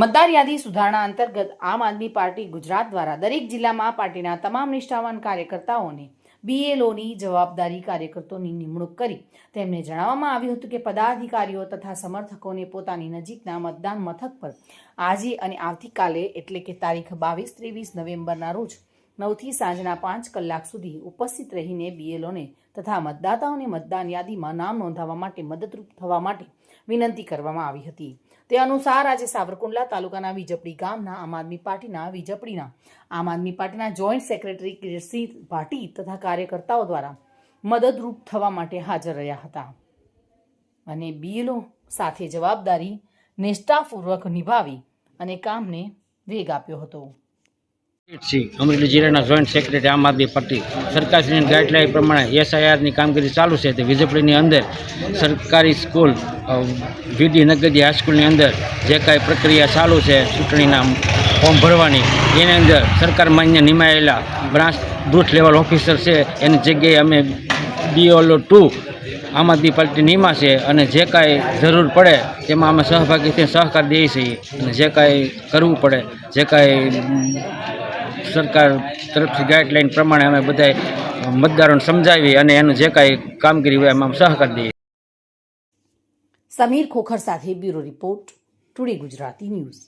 મતદાર યાદી સુધારણા અંતર્ગત આમ આદમી પાર્ટી ગુજરાત દ્વારા દરેક જિલ્લામાં પાર્ટીના તમામ નિષ્ઠાવાન કાર્યકર્તાઓને બીએલઓની જવાબદારી કાર્યકર્તાઓની નિમણૂક કરી. તેમને જણાવવામાં આવ્યું હતું કે પદાધિકારીઓ તથા સમર્થકોને પોતાની નજીકના મતદાન મથક પર આજે અને આવતીકાલે એટલે કે તારીખ બાવીસ, ત્રેવીસ નવેમ્બરના રોજ નવથી સાંજના પાંચ કલાક સુધી ઉપસ્થિત રહીને બીએલઓને તથા મતદાતાઓને મતદાન યાદીમાં નામ નોંધાવવા માટે મદદરૂપ થવા માટે વિનંતી કરવામાં આવી હતી. તે અનુસાર આજે સાવરકુંડલા તાલુકાના વિજપડી ગામના આમ આદમી પાર્ટીના વિજપડીના, આમ આદમી પાર્ટીના જોઈન્ટ સેક્રેટરી કિરીટસિંહ ભાટી તથા કાર્યકર્તાઓ દ્વારા મદદરૂપ થવા માટે હાજર રહ્યા હતા. અને બીએલઓ સાથે જવાબદારી, નિષ્ઠાપૂર્વક નિભાવી અને કામને વેગ આપ્યો હતો. સિંહ અમરેલી જિલ્લાના જોઈન્ટ સેક્રેટરી આમ આદમી પાર્ટી. સરકારશ્રીની ગાઈડલાઈન પ્રમાણે એસઆઈઆરની કામગીરી ચાલુ છે તે વિજયપુરીની અંદર. સરકારી સ્કૂલ વીડી નગદી હાઈસ્કૂલની અંદર જે કાંઈ પ્રક્રિયા ચાલુ છે, ચૂંટણીના ફોર્મ ભરવાની, એની અંદર સરકાર માન્ય નિમાયેલા બ્રાન્ચ બૂથ લેવલ ઓફિસર છે, એની જગ્યાએ અમે બીઓલો ટુ આમ આદમી પાર્ટી નિમા છે અને જે કાંઈ જરૂર પડે તેમાં અમે સહભાગી થઈને સહકાર દઈએ છીએ અને જે કાંઈ કરવું પડે, જે કાંઈ સરકાર તરફથી ગાઈડલાઈન પ્રમાણે અમે બધાય મતદારોને સમજાવી અને એનું જે કાંઈ કામગીરી હોય એમાં સહકાર દઈએ. સમીર ખોખર સાથે bureau report today Gujarati news.